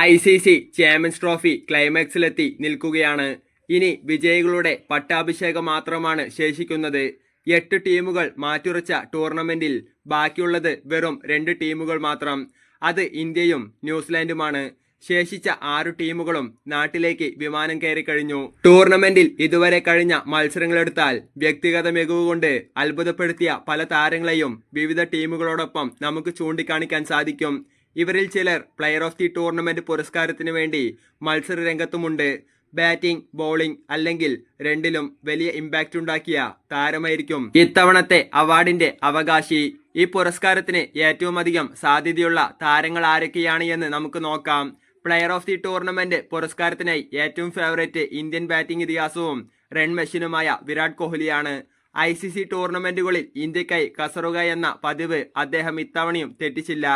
I C C champions trophy ക്ലൈമാക്സിലെത്തി നിൽക്കുകയാണ്. ഇനി വിജയികളുടെ പട്ടാഭിഷേകം മാത്രമാണ് ശേഷിക്കുന്നത്. എട്ട് ടീമുകൾ മാറ്റുറച്ച ടൂർണമെന്റിൽ ബാക്കിയുള്ളത് വെറും രണ്ട് ടീമുകൾ മാത്രം. അത് ഇന്ത്യയും ന്യൂസിലാൻഡുമാണ്. ശേഷിച്ച ആറു ടീമുകളും നാട്ടിലേക്ക് വിമാനം കയറി കഴിഞ്ഞു. ടൂർണമെന്റിൽ ഇതുവരെ കഴിഞ്ഞ മത്സരങ്ങളെടുത്താൽ വ്യക്തിഗത മികവ് കൊണ്ട് അത്ഭുതപ്പെടുത്തിയ പല താരങ്ങളെയും വിവിധ ടീമുകളോടൊപ്പം നമുക്ക് ചൂണ്ടിക്കാണിക്കാൻ സാധിക്കും. ഇവരിൽ ചിലർ പ്ലെയർ ഓഫ് ദി ടൂർണമെന്റ് പുരസ്കാരത്തിന് വേണ്ടി മത്സര രംഗത്തുമുണ്ട്. ബാറ്റിംഗ് ബോളിംഗ് അല്ലെങ്കിൽ രണ്ടിലും വലിയ ഇമ്പാക്റ്റ് ഉണ്ടാക്കിയ താരമായിരിക്കും. ഇത്തവണത്തെ അവാർഡിന്റെ അവകാശി. ഈ പുരസ്കാരത്തിന് ഏറ്റവും അധികം സാധ്യതയുള്ള താരങ്ങൾ ആരൊക്കെയാണ് എന്ന് നമുക്ക് നോക്കാം. പ്ലെയർ ഓഫ് ദി ടൂർണമെന്റ് പുരസ്കാരത്തിനായി ഏറ്റവും ഫേവറേറ്റ് ഇന്ത്യൻ ബാറ്റിംഗ് ഇതിഹാസവും റൺ മെഷീനുമായ വിരാട് കോഹ്ലിയാണ്. ഐ സി സി ടൂർണമെന്റുകളിൽ ഇന്ത്യക്കായി കസറുക എന്ന പതിവ് അദ്ദേഹം ഇത്തവണയും തെറ്റിച്ചില്ല.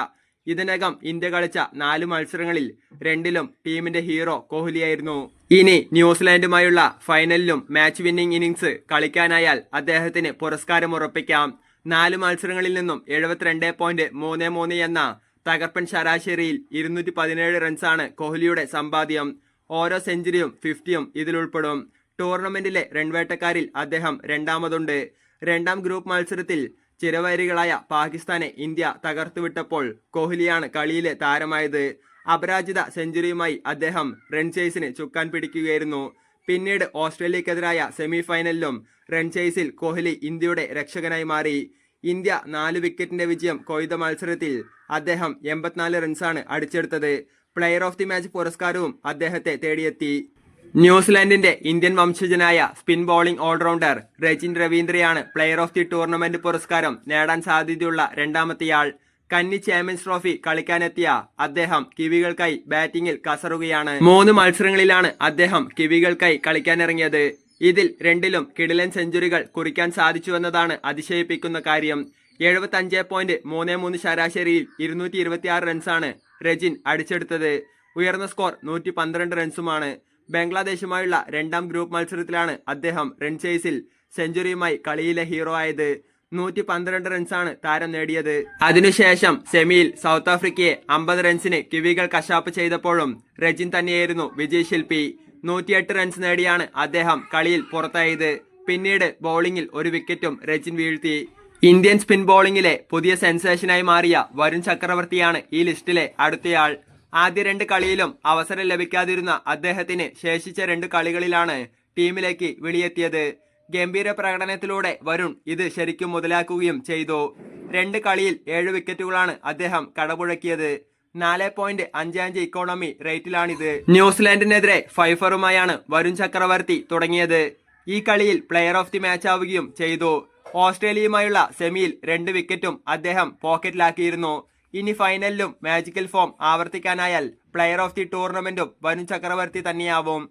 ഇതിനകം ഇന്ത്യ കളിച്ച നാല് മത്സരങ്ങളിൽ രണ്ടിലും ടീമിന്റെ ഹീറോ കോഹ്ലിയായിരുന്നു. ഇനി ന്യൂസിലാൻഡുമായുള്ള ഫൈനലിലും മാച്ച് വിന്നിംഗ് ഇന്നിംഗ്സ് കളിക്കാനായാൽ അദ്ദേഹത്തിന് പുരസ്കാരം ഉറപ്പിക്കാം നാല് മത്സരങ്ങളിൽ നിന്നും എഴുപത്തിരണ്ട് പോയിന്റ് മൂന്ന് മൂന്ന് എന്ന തകർപ്പൻ ശരാശരിയിൽ ഇരുന്നൂറ്റി പതിനേഴ് റൺസാണ് കോഹ്ലിയുടെ സമ്പാദ്യം. ഓരോ സെഞ്ചുറിയും ഫിഫ്റ്റിയും ഇതിലുൾപ്പെടും. ടൂർണമെന്റിലെ റൺവേട്ടക്കാരിൽ അദ്ദേഹം രണ്ടാമതുണ്ട്. രണ്ടാം ഗ്രൂപ്പ് മത്സരത്തിൽ ചിരവൈരികളായ പാകിസ്ഥാനെ ഇന്ത്യ തകർത്തുവിട്ടപ്പോൾ കോഹ്ലിയാണ് കളിയിലെ താരമായത്. അപരാജിത സെഞ്ചുറിയുമായി അദ്ദേഹം റൺചേസിന് ചുക്കാൻ പിടിക്കുകയായിരുന്നു. പിന്നീട് ഓസ്ട്രേലിയക്കെതിരായ സെമി ഫൈനലിലും റൺചേസിൽ കോഹ്ലി ഇന്ത്യയുടെ രക്ഷകനായി മാറി. ഇന്ത്യ നാല് വിക്കറ്റിന്റെ വിജയം കൊയ്ത മത്സരത്തിൽ അദ്ദേഹം എൺപത്തിനാല് റൺസാണ് അടിച്ചെടുത്തത്. പ്ലെയർ ഓഫ് ദി മാച്ച് പുരസ്കാരവും അദ്ദേഹത്തെ തേടിയെത്തി. ന്യൂസിലാൻഡിന്റെ ഇന്ത്യൻ വംശജനായ സ്പിൻ ബോളിംഗ് ഓൾറൗണ്ടർ രജിൻ രവീന്ദ്രയാണ് പ്ലെയർ ഓഫ് ദി ടൂർണമെന്റ് പുരസ്കാരം നേടാൻ സാധ്യതയുള്ള രണ്ടാമത്തെയാൾ. കന്നി ചാമ്പ്യൻസ് ട്രോഫി കളിക്കാനെത്തിയ അദ്ദേഹം കിവികൾക്കായി ബാറ്റിംഗിൽ കസറുകയാണ്. മൂന്ന് മത്സരങ്ങളിലാണ് അദ്ദേഹം കിവികൾക്കായി കളിക്കാനിറങ്ങിയത്. ഇതിൽ രണ്ടിലും കിടിലൻ സെഞ്ചുറികൾ കുറിക്കാൻ സാധിച്ചുവെന്നതാണ് അതിശയിപ്പിക്കുന്ന കാര്യം. എഴുപത്തി അഞ്ച് പോയിന്റ് മൂന്ന് മൂന്ന് ശരാശരിയിൽ ഇരുന്നൂറ്റി ഇരുപത്തിയാറ് റൺസാണ് രജിൻ അടിച്ചെടുത്തത്. ഉയർന്ന സ്കോർ നൂറ്റി പന്ത്രണ്ട് റൺസുമാണ് ബംഗ്ലാദേശുമായുള്ള രണ്ടാം ഗ്രൂപ്പ് മത്സരത്തിലാണ് അദ്ദേഹം റൺചേസിൽ സെഞ്ചുറിയുമായി കളിയിലെ ഹീറോ ആയത്. നൂറ്റി പന്ത്രണ്ട് റൺസാണ് താരം നേടിയത്. അതിനുശേഷം സെമിയിൽ സൗത്ത് ആഫ്രിക്കയെ അമ്പത് റൺസിന് കിവികൾ കശാപ്പ് ചെയ്തപ്പോഴും രജിൻ തന്നെയായിരുന്നു വിജയ് ശില്പി നൂറ്റിയെട്ട് റൺസ് നേടിയാണ് അദ്ദേഹം കളിയിൽ പുറത്തായത്. പിന്നീട് ബൗളിംഗിൽ ഒരു വിക്കറ്റും രജിൻ വീഴ്ത്തി. ഇന്ത്യൻ സ്പിൻ ബോളിംഗിലെ പുതിയ സെൻസേഷനായി മാറിയ വരുൺ ചക്രവർത്തിയാണ് ഈ ലിസ്റ്റിലെ അടുത്തയാൾ. ആദ്യ രണ്ട് കളിയിലും അവസരം ലഭിക്കാതിരുന്ന അദ്ദേഹത്തിന് ശേഷിച്ച രണ്ട് കളികളിലാണ് ടീമിലേക്ക് വിളിയെത്തിയത്. ഗംഭീര പ്രകടനത്തിലൂടെ വരുൺ ഇത് ശരിക്കും മുതലാക്കുകയും ചെയ്തു. രണ്ട് കളിയിൽ ഏഴ് വിക്കറ്റുകളാണ് അദ്ദേഹം കടപുഴക്കിയത്. നാല് പോയിന്റ് അഞ്ച് അഞ്ച് ഇക്കോണമി റേറ്റിലാണിത്. ന്യൂസിലാൻഡിനെതിരെ ഫൈഫറുമായാണ് വരുൺ ചക്രവർത്തി തുടങ്ങിയത്. ഈ കളിയിൽ പ്ലെയർ ഓഫ് ദി മാച്ച് ആവുകയും ചെയ്തു. ഓസ്ട്രേലിയയുമായുള്ള സെമിയിൽ രണ്ട് വിക്കറ്റും അദ്ദേഹം പോക്കറ്റിലാക്കിയിരുന്നു ഇനി ഫൈനലിലും മാജിക്കൽ ഫോം ആവർത്തിക്കാനായാൽ പ്ലെയർ ഓഫ് ദി ടൂർണമെന്റും വരുൺ ചക്രവർത്തി തന്നെയാവും.